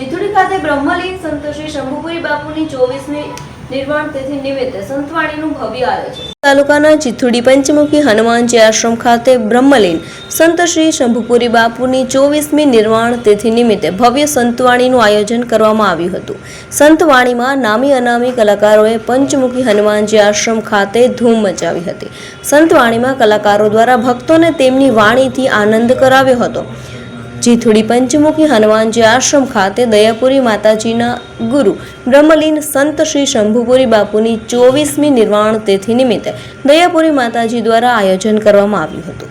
ચિત્તોડી ખાતે બ્રહ્મલીન તાલુકાના ચિત્તુડી પંચમુખી હનુમાનજી આશ્રમ ખાતે બ્રહ્મલીન સંત શ્રી શંભુપુરી બાપુની ચોવીસમી નિર્વાણ તિથિ નિમિત્તે ભવ્ય સંતવાણીનું આયોજન કરવામાં આવ્યું હતું. સંતવાણીમાં નામી અનામી કલાકારોએ પંચમુખી હનુમાનજી આશ્રમ ખાતે ધૂમ મચાવી હતી. સંતવાણીમાં કલાકારો દ્વારા ભક્તોને તેમની વાણીથી આનંદ કરાવ્યો હતો. જીથુડી પંચમુખી હનુમાનજી આશ્રમ ખાતે દયાપુરી માતાજીના ગુરુ બ્રહ્મલીન સંત શ્રી શંભુપુરી બાપુની ચોવીસમી નિર્વાણ તિથિ નિમિત્તે દયાપુરી માતાજી દ્વારા આયોજન કરવામાં આવ્યું હતું.